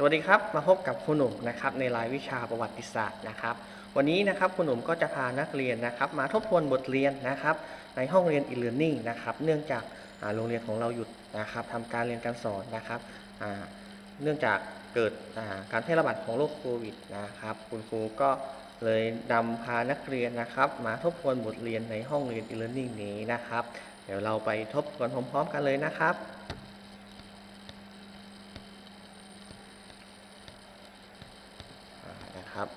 สวัสดีครับ มาพบกับครูหนุ่มนะครับในรายวิชาประวัติศาสตร์นะครับ วันนี้นะครับครูหนุ่มก็จะพานักเรียนนะครับมาทบทวนบทเรียนนะครับในห้องเรียน e-learning นะครับเนื่องจากโรงเรียนของเราหยุดนะครับทำการเรียนการสอนนะครับเนื่องจากเกิดการแพร่ระบาดของโรคโควิดนะครับคุณครูก็เลยนำพานักเรียนนะครับมาทบทวนบทเรียนในห้องเรียน e-learning นี้นะครับ เดี๋ยวเราไปทบทวนพร้อมๆ กันเลยนะครับ อ่านะครับ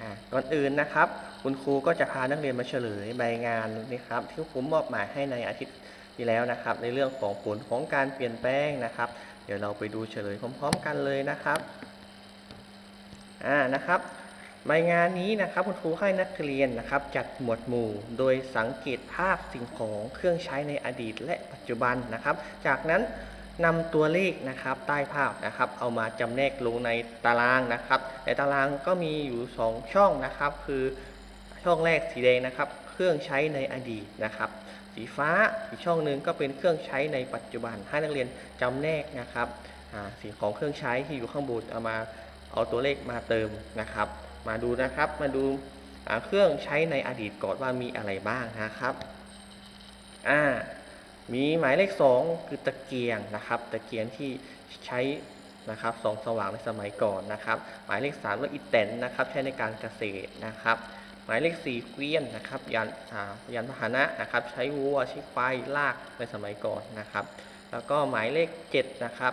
อ่า ก่อนอื่นนะครับ คุณครูก็จะพานักเรียนมาเฉลยใบงานนะครับ ที่ครูมอบหมายให้ในอาทิตย์ที่แล้วนะครับ ในเรื่องของผลของการเปลี่ยนแปลงนะครับ เดี๋ยวเราไปดูเฉลยพร้อม ๆ กันเลยนะครับอ่านะครับใบงานนี้นะครับคุณครูให้นักเรียนนะครับ จัดหมวดหมู่ โดยสังเกตภาพสิ่งของเครื่องใช้ในอดีตและปัจจุบันนะครับ จากนั้น นำตัวเลขนะครับใต้ภาพนะครับ เอามาจำแนกลงในตารางนะครับ ในตารางก็มีอยู่ 2 ช่องนะครับ คือช่องแรกสีแดงนะครับ เครื่องใช้ในอดีตนะครับ สีฟ้าอีกช่องหนึ่งก็เป็นเครื่องใช้ในปัจจุบันให้นักเรียนจำแนกนะครับสิ่งของเครื่องใช้ที่อยู่ข้างบนเอามาเอาตัวเลขมาเติมนะครับ มาดูนะครับมาดูเครื่องใช้ในอดีตก่อนว่ามีอะไรบ้างนะครับอ่า มีหมายเลข 2 คือตะเกียงนะครับ ตะเกียงที่ใช้นะครับส่องสว่างในสมัยก่อนนะครับ หมายเลข3ว่าอีแตนนะครับใช้ในการเกษตรนะครับ หมายเลข4เกวียนนะครับยานอ่ายานพาหนะนะครับ ใช้วัวใช้ควายลากในสมัยก่อนนะครับ แล้วก็หมายเลข7นะครับ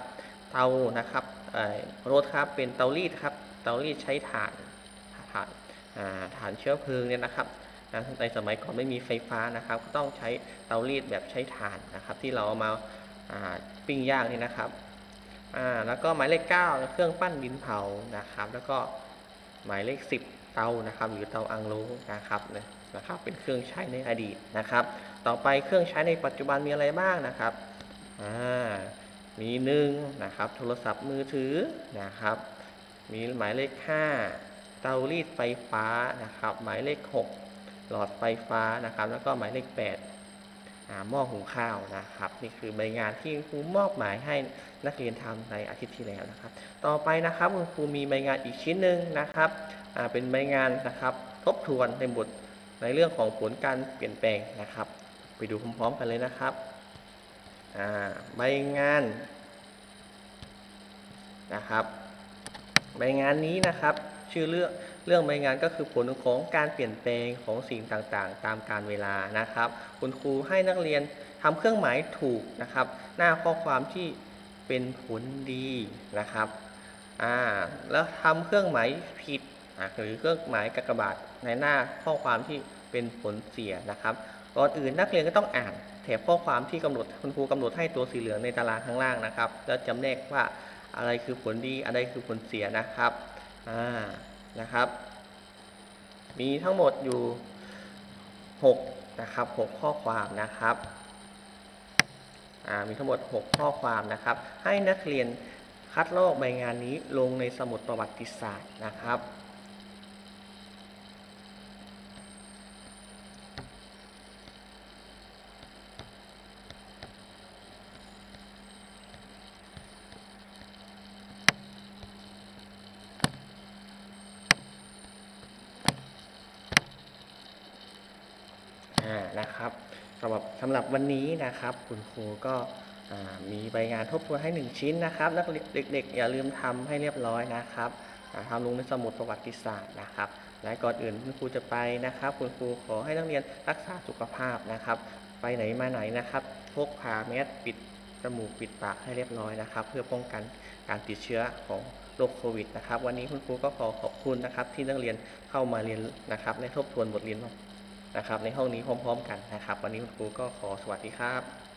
เตานะครับเออรถครับเป็นเตารีดครับเตารีดใช้ถ่านถ่านฐานเชื้อเพลิงเนี่ยนะครับ นะในสมัยก่อนไม่มีไฟฟ้านะครับ ก็ต้องใช้เตารีดแบบใช้ถ่านนะครับ ที่เราเอามาาปิ้งย่างนี่นะครับแล้วก็หมายเลข 9 เครื่องปั้นดินเผานะครับ แล้วก็หมายเลข 10 เตานะครับ หรือเตาอังโลนะครับเนี่ยนะครับ เป็นเครื่องใช้ในอดีตนะครับ ต่อไปเครื่องใช้ในปัจจุบันมีอะไรบ้างนะครับมีหนึ่งนะครับ โทรศัพท์มือถือนะครับ มีหมายเลข 5 เตารีดไฟฟ้านะครับ หมายเลข 6 หลอดไฟฟ้านะครับ แล้วก็หมายเลข8อ่าหม้อหุงข้าวนะครับ นี่คือใบงานที่ครูมอบหมายให้นักเรียนทำในอาทิตย์ที่แล้วนะครับ ต่อไปนะครับคุณครูมีใบงานอีกชิ้นหนึ่งนะครับอ่าเป็นใบงานนะครับทบทวนในบทในเรื่องของผลการเปลี่ยนแปลงนะครับ ไปดูพร้อมๆกันเลยนะครับอ่าใบงานนะครับใบงานนี้นะครับชื่อเรื่อง เรื่องใบงานก็คือผลของการเปลี่ยนแปลงของสิ่งต่างๆ ตามการเวลานะครับ คุณครูให้นักเรียนทำเครื่องหมายถูกนะครับ หน้าข้อความที่เป็นผลดีนะครับอ่าแล้วทำเครื่องหมายผิดหรือเครื่องหมายกากบาทในหน้าข้อความที่เป็นผลเสียนะครับก่อนอื่นนักเรียนก็ต้องอ่านแถบข้อความที่กำหนดคุณครูกำหนดให้ตัวสีเหลืองในตารางข้างล่างนะครับ แล้วจำแนกว่าอะไรคือผลดีอะไรคือผลเสียนะครับอ่า นะครับ มีทั้งหมดอยู่6นะครับ6ข้อความนะครับอ่ามีทั้งหมด 6 ข้อความนะครับ ให้นักเรียนคัดลอกใบงานนี้ลงในสมุดประวัติศาสตร์นะครับ อ่า นะครับสำหรับสำหรับวันนี้นะครับคุณครูก็มีใบงานทบทวนให้ 1 ชิ้นนะครับนักเรียนเด็กๆ อย่าลืมทำให้เรียบร้อยนะครับทำลงในสมุดประวัติศาสตร์นะครับ และก่อนอื่นคุณครูจะไปนะครับ คุณครูขอให้นักเรียนรักษาสุขภาพนะครับ ไปไหนมาไหนนะครับพกพาแมสปิดจมูกปิดปากให้เรียบร้อยนะครับ เพื่อป้องกันการติดเชื้อของโรคโควิดนะครับ วันนี้คุณครูก็ขอขอบคุณนะครับ ที่นักเรียนเข้ามาเรียนนะครับในทบทวนบทเรียน นะครับในห้องนี้พร้อม ๆ กันนะครับ วันนี้คุณครูก็ขอสวัสดีครับ